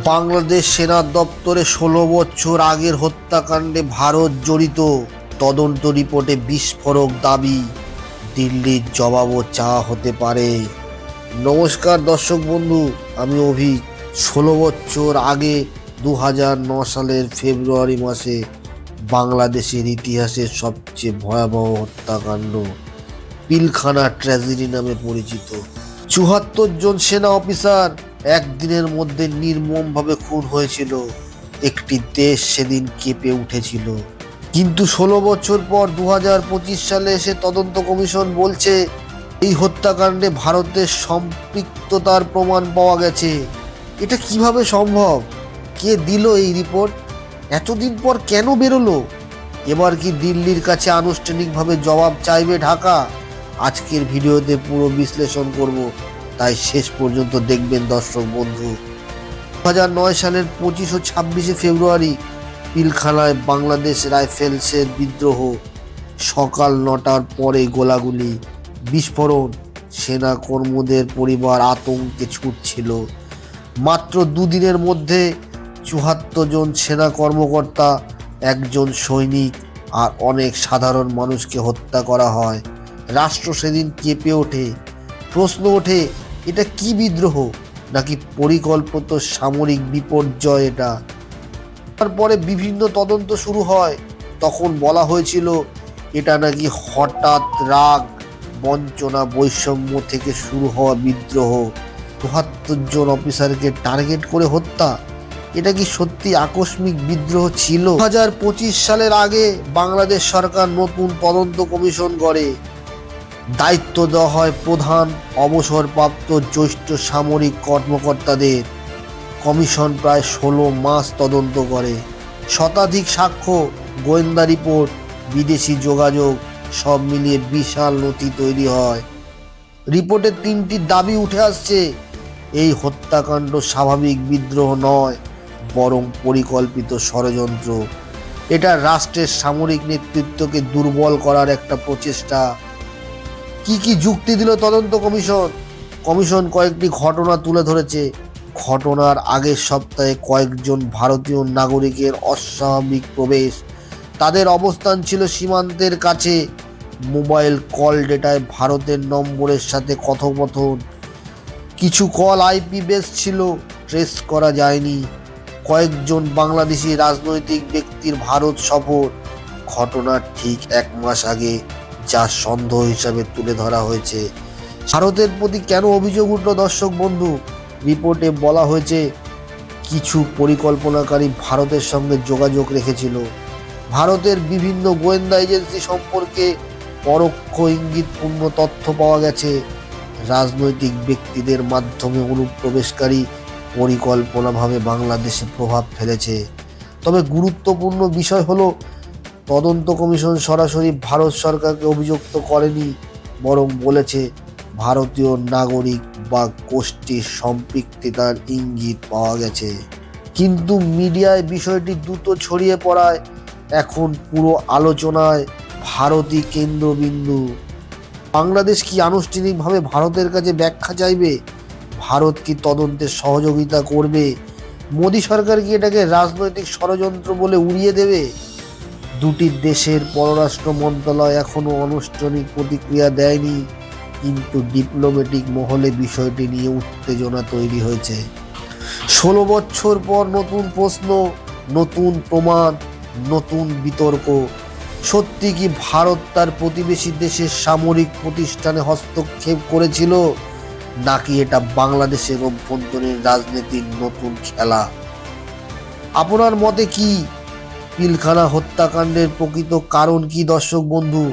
বাংলাদেশ সেনা দপ্তরে ষোলো বছর আগের হত্যাকাণ্ডে ভারত জড়িত। তদন্ত রিপোর্টে বিস্ফোরক দাবি, দিল্লির জবাবও চাওয়া হতে পারে। নমস্কার দর্শক বন্ধু, আমি অভি ষোলো বছর আগে দু সালের ফেব্রুয়ারি মাসে বাংলাদেশের ইতিহাসের সবচেয়ে ভয়াবহ হত্যাকাণ্ড পিলখানা ট্র্যাজেডি নামে পরিচিত। চুয়াত্তর জন সেনা অফিসার একদিনের মধ্যে নির্মমভাবে খুন হয়েছিল। একটি দেশ সেদিন কেঁপে উঠেছিল। কিন্তু ষোলো বছর পর দু হাজার পঁচিশ সালে এসে তদন্ত কমিশন বলছে, এই হত্যাকাণ্ডে ভারতের সম্পৃক্ততার প্রমাণ পাওয়া গেছে। এটা কীভাবে সম্ভব? কে দিল এই রিপোর্ট? এতদিন পর কেন বেরোলো? এবার কি দিল্লির কাছে আনুষ্ঠানিকভাবে জবাব চাইবে ঢাকা? আজকের ভিডিওতে পুরো বিশ্লেষণ করব। তাই শেষ পর্যন্ত দেখবেন দর্শক বন্ধু। দু হাজার নয় সালের পঁচিশ ও ছাব্বিশে ফেব্রুয়ারি পিলখানায় বাংলাদেশ রাইফেলসের বিদ্রোহ। সকাল নটার পরে গোলাগুলি, বিস্ফোরণ, সেনা কর্মীদের পরিবার আতঙ্কে ছুটছিল। মাত্র দুদিনের মধ্যে চুহাত্তর জন সেনা কর্মকর্তা, একজন সৈনিক আর অনেক সাধারণ মানুষকে হত্যা করা হয়। রাষ্ট্র সেদিন কেঁপে ওঠে। প্রশ্ন ওঠে, এটা কি বিদ্রোহ? নাকি পরিকল্পিত সামরিক বিপর্যয় এটা? তারপরে বিভিন্ন তদন্ত শুরু হয়। তখন বলা হয়েছিল, এটা নাকি হঠাৎ রাগ, বঞ্চনা, বৈষম্য থেকে শুরু হওয়া বিদ্রোহ। চুয়াত্তর জন অফিসারকে টার্গেট করে হত্যা। এটা কি সত্যি আকস্মিক বিদ্রোহ ছিল? দু হাজার পঁচিশ সালের আগে বাংলাদেশ সরকার নতুন তদন্ত কমিশন গড়ে। দায়িত্ব দেওয়া হয় প্রধান অবসরপ্রাপ্ত জ্যেষ্ঠ সামরিক কর্মকর্তাদের। কমিশন প্রায় ষোলো মাস তদন্ত করে। শতাধিক সাক্ষ্য, গোয়েন্দা রিপোর্ট, বিদেশি যোগাযোগ, সব মিলিয়ে বিশাল নথি তৈরি হয়। রিপোর্টে তিনটি দাবি উঠে আসছে। এই হত্যাকাণ্ড স্বাভাবিক বিদ্রোহ নয়, বরং পরিকল্পিত ষড়যন্ত্র। এটা রাষ্ট্রের সামরিক নেতৃত্বকে দুর্বল করার একটা প্রচেষ্টা। কি কি যুক্তি দিল তদন্ত কমিশন? কমিশন কয়েকটি ঘটনা তুলে ধরেছে। ঘটনার আগের সপ্তাহে কয়েকজন ভারতীয় নাগরিকের অস্বাভাবিক প্রবেশ। তাদের অবস্থান ছিল সীমান্তের কাছে। মোবাইল কল ডেটায় ভারতের নম্বরের সাথে কথোপকথন। কিছু কল আইপি বেস ছিল, ট্রেস করা যায়নি। কয়েকজন বাংলাদেশি রাজনৈতিক ব্যক্তির ভারত সফর। ঘটনার ঠিক এক মাস আগে। যা সন্দেহ হিসাবে তুলে ধরা হয়েছে। ভারতের প্রতি কেন অভিযোগ উঠল দর্শক বন্ধু? রিপোর্টে বলা হয়েছে, কিছু পরিকল্পনাকারী ভারতের সঙ্গে যোগাযোগ রেখেছিল। ভারতের বিভিন্ন গোয়েন্দা এজেন্সি সম্পর্কে পরোক্ষ ইঙ্গিতপূর্ণ তথ্য পাওয়া গেছে। রাজনৈতিক ব্যক্তিদের মাধ্যমে অনুপ্রবেশকারী পরিকল্পনাভাবে বাংলাদেশে প্রভাব ফেলেছে। তবে গুরুত্বপূর্ণ বিষয় হলো তদন্ত কমিশন সরাসরি ভারত সরকারকে অভিযুক্ত করেনি, বরং বলেছে ভারতীয় নাগরিক বা গোষ্ঠীর সম্পৃক্ততার ইঙ্গিত পাওয়া গেছে। কিন্তু মিডিয়ায় বিষয়টি দ্রুত ছড়িয়ে পড়ায় এখন পুরো আলোচনায় ভারতই কেন্দ্রবিন্দু। বাংলাদেশ কি আনুষ্ঠানিকভাবে ভারতের কাছে ব্যাখ্যা চাইবে? ভারত কি তদন্তে সহযোগিতা করবে? মোদী সরকার কি এটাকে রাজনৈতিক ষড়যন্ত্র বলে উড়িয়ে দেবে? দুটি দেশের পররাষ্ট্র মন্ত্রণালয় এখনও আনুষ্ঠানিক প্রতিক্রিয়া দেয়নি, কিন্তু ডিপ্লোম্যাটিক মহলে বিষয়টি নিয়ে উত্তেজনা তৈরি হয়েছে। ষোলো বছর পর নতুন প্রশ্ন, নতুন প্রমাণ, নতুন বিতর্ক। সত্যি কি ভারত তার প্রতিবেশী দেশের সামরিক প্রতিষ্ঠানে হস্তক্ষেপ করেছিল, নাকি এটা বাংলাদেশের অভ্যন্তরীণ রাজনীতির নতুন খেলা? আপনার মতে কি পিলখানা হত্যাকাণ্ডের প্রকৃত কারণ কি, দর্শক বন্ধু?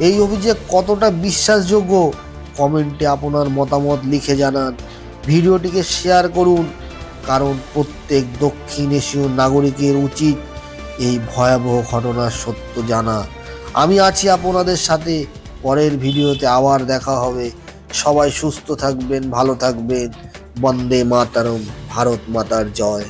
এই অভিযোগ কতটা বিশ্বাসযোগ্য? কমেন্টে আপনার মতামত লিখে জানান। ভিডিওটিকে শেয়ার করুন, কারণ প্রত্যেক দক্ষিণ এশীয় নাগরিকের উচিত এই ভয়াবহ ঘটনার সত্য জানা। আমি আছি আপনাদের সাথে। পরের ভিডিওতে আবার দেখা হবে। সবাই সুস্থ থাকবেন, ভালো থাকবেন। বন্দে মাতারম, ভারত মাতার জয়।